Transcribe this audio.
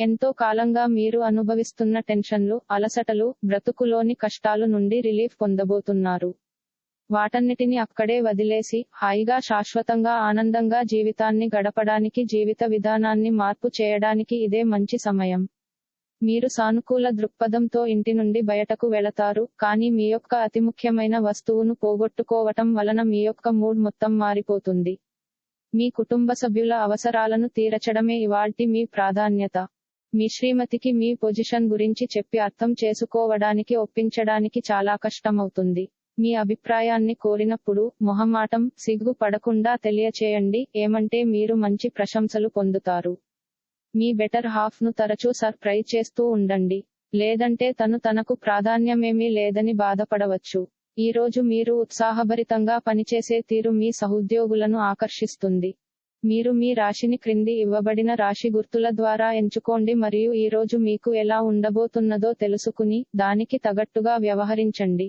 ఎంతో కాలంగా మీరు అనుభవిస్తున్న టెన్షన్లు అలసటలు బ్రతుకులోని కష్టాలు నుండి రిలీఫ్ పొందబోతున్నారు. వాటన్నిటిని అక్కడే వదిలేసి హాయిగా శాశ్వతంగా ఆనందంగా జీవితాన్ని గడపడానికి జీవిత విధానాన్ని మార్పు చేయడానికి ఇదే మంచి సమయం. మీరు సానుకూల దృక్పథంతో ఇంటి నుండి బయటకు వెళతారు కానీ మీ యొక్క అతి ముఖ్యమైన వస్తువును పోగొట్టుకోవటం వలన మీ యొక్క మూడ్ మొత్తం మారిపోతుంది. మీ కుటుంబ సభ్యుల అవసరాలను తీర్చడమే ఇవాల్టి మీ ప్రాధాన్యత. మీ శ్రీమతికి మీ పొజిషన్ గురించి చెప్పి అర్థం చేసుకోవడానికి ఒప్పించడానికి చాలా కష్టమవుతుంది. మీ అభిప్రాయాన్ని కోరినప్పుడు మొహమాటం సిగ్గు పడకుండా తెలియచేయండి. ఏమంటే మీరు మంచి ప్రశంసలు పొందుతారు. మీ బెటర్ హాఫ్ను తరచూ సర్ప్రైజ్ చేస్తూ ఉండండి. లేదంటే తను తనకు ప్రాధాన్యమేమీ లేదని బాధపడవచ్చు. ఈ రోజు మీరు ఉత్సాహభరితంగా పనిచేసే తీరు మీ సహోద్యోగులను ఆకర్షిస్తుంది. మీరు మీ రాశిని క్రింది ఇవ్వబడిన రాశి గుర్తుల ద్వారా ఎంచుకోండి మరియు ఈ రోజు మీకు ఎలా ఉండబోతున్నదో తెలుసుకుని దానికి తగట్టుగా వ్యవహరించండి.